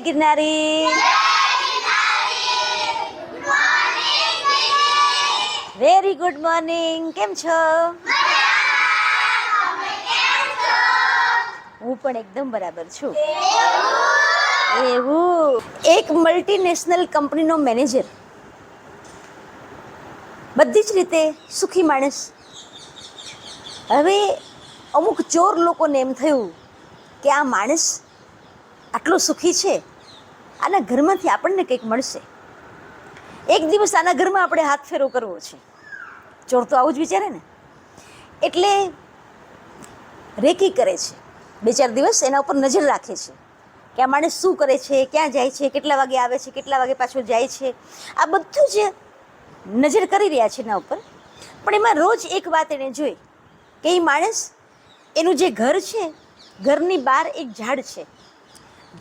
ગિરનારી. Very good morning કેમ છો? હું પણ એકદમ બરાબર છું. એવું. એક મલ્ટીનેશનલ કંપનીનો મેનેજર બધી જ રીતે સુખી માણસ. હવે અમુક ચોર લોકોને એમ થયું કે આ માણસ આટલો સુખી છે. આના ઘરમાંથી આપણને કંઈક મળશે. એક દિવસ આના ઘરમાં આપણે હાથ ફેરો કરવો છે. ચોર તો આવું જ વિચારે ને. એટલે રેકી કરે છે. બે ચાર દિવસ એના ઉપર નજર રાખે છે. કે આ માણસ શું કરે છે, ક્યાં જાય છે, કેટલા વાગે આવે છે, કેટલા વાગે પાછો જાય છે. આ બધું જ નજર કરી રહ્યા છે એના ઉપર. પણ એમાં રોજ એક વાત એણે જોઈ કે એ માણસ એનું જે ઘર છે, ઘરની બહાર એક ઝાડ છે.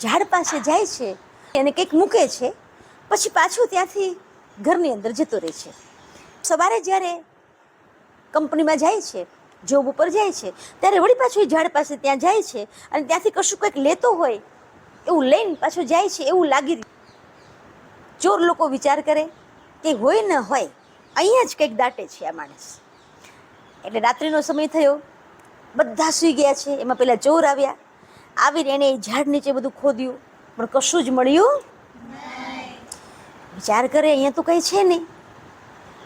ઝાડ પાસે જાય છે એને કંઈક મૂકે છે, પછી પાછું ત્યાંથી ઘરની અંદર જતો રહે છે. સવારે જ્યારે કંપનીમાં જાય છે જોબ ઉપર જાય છે, ત્યારે વળી પાછું એ ઝાડ પાસે ત્યાં જાય છે અને ત્યાંથી કશું કંઈક લેતો હોય, એવું લઈને પાછો જાય છે એવું લાગી ચોર લોકો વિચાર કરે કે હોય ન હોય, અહીંયા જ કંઈક દાટે છે આ માણસ. એટલે રાત્રિનો સમય થયો, બધા સૂઈ ગયા છે, એમાં પહેલાં ચોર આવ્યા, આવીને એણે ઝાડ નીચે બધું ખોદ્યું પણ કશું જ મળ્યું વિચાર કરે, અહીંયા તો કંઈ છે નહીં.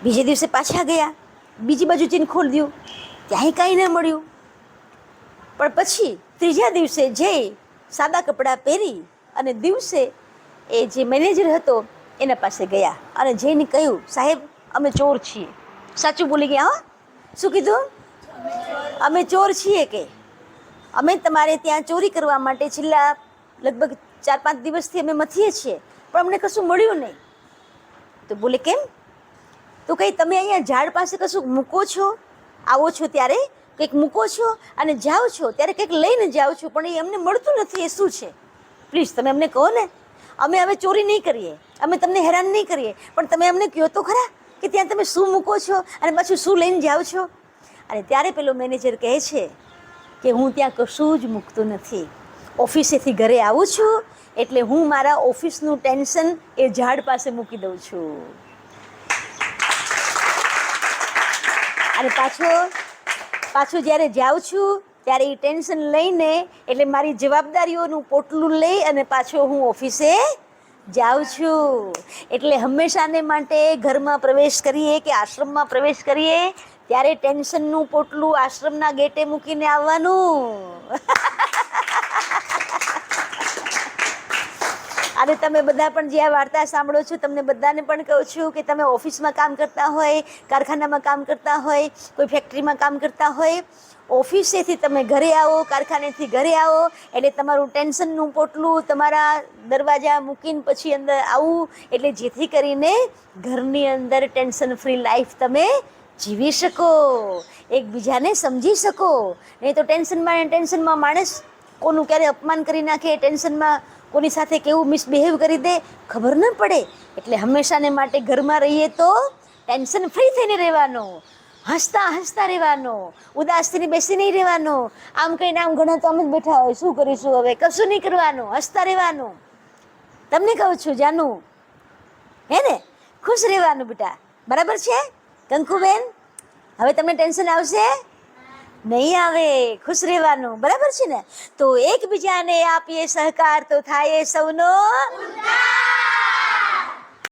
બીજે દિવસે પાછા ગયા, બીજી બાજુ જઈને ખોલ્યું ત્યાંય કાંઈ ન મળ્યું. પણ પછી ત્રીજા દિવસે જઈ સાદા કપડાં પહેરી અને દિવસે એ જે મેનેજર હતો એના પાસે ગયા અને જઈને કહ્યું, સાહેબ, અમે ચોર છીએ. સાચું બોલી ગયા, હા? શું કીધું? અમે ચોર છીએ કે? અમે તમારે ત્યાં ચોરી કરવા માટે છેલ્લા લગભગ ચાર પાંચ દિવસથી અમે મથીએ છીએ, પણ અમને કશું મળ્યું નહીં. તો બોલે કેમ? તો કંઈ તમે અહીંયા ઝાડ પાસે કશું મૂકો છો? આવો છો ત્યારે, કંઈક મૂકો છો અને જાઓ છો? ત્યારે કંઈક લઈને જાઓ છો, પણ એ અમને મળતું નથી, એ શું છે? પ્લીઝ તમે અમને કહો ને. અમે હવે ચોરી નહીં કરીએ, અમે તમને હેરાન નહીં કરીએ, પણ તમે અમને કહો તો ખરા કે ત્યાં તમે શું મૂકો છો અને પાછું શું લઈને જાઓ છો? અને ત્યારે પેલો મેનેજર કહે છે કે, હું ત્યાં કશું જ મૂકતું નથી. ઓફિસેથી ઘરે આવું છું એટલે હું મારા ઓફિસનું ટેન્શન એ ઝાડ પાસે મૂકી દઉં છું. અને પાછો, પાછું જ્યારે જાઉં છું, ત્યારે એ ટેન્શન લઈને એટલે મારી જવાબદારીઓનું પોટલું લઈ અને પાછો હું ઓફિસે જાઉં છું. એટલે હંમેશાને માટે ઘરમાં પ્રવેશ કરીએ કે આશ્રમમાં પ્રવેશ કરીએ, ત્યારે ટેન્શનનું પોટલું આશ્રમના ગેટે મૂકીને આવવાનું. અને તમે બધા પણ જે આ વાર્તા સાંભળો છો, તમને બધાને પણ કહું છું કે તમે ઓફિસમાં કામ કરતા હોય, કારખાનામાં કામ કરતા હોય, કોઈ ફેક્ટરીમાં કામ કરતા હોય, ઓફિસેથી તમે ઘરે આવો, કારખાનેથી ઘરે આવો, એટલે તમારું ટેન્શનનું પોટલું તમારા દરવાજા મૂકીને પછી અંદર આવું, એટલે જેથી કરીને ઘરની અંદર ટેન્શન ફ્રી લાઈફ તમે જીવી શકો, એકબીજાને સમજી શકો. નહીં તો ટેન્શનમાં ટેન્શનમાં માણસ કોનું ક્યારે અપમાન કરી નાખે, ટેન્શનમાં કોની સાથે કેવું મિસબિહેવ કરી દે, ખબર ન પડે. એટલે હંમેશાને માટે ઘરમાં રહીએ તો ટેન્શન ફ્રી થઈને રહેવાનું, હસતા હસતા રહેવાનું, ઉદાસીને બેસી નહીં રહેવાનું. આમ કહીને આમ ઘણા તો આમ જ બેઠા હોય, શું કરીશું હવે? કશું નહીં કરવાનું, હસતા રહેવાનું. તમને કહું છું, જાનું, હે ને? ખુશ રહેવાનું બેટા. બરાબર છે, કંકુબેન? હવે તમને ટેન્શન આવશે? નહીં આવે ખુશ રહેવાનું બરાબર છે ને? તો એકબીજાને આપીએ સહકાર તો થાય સૌનો.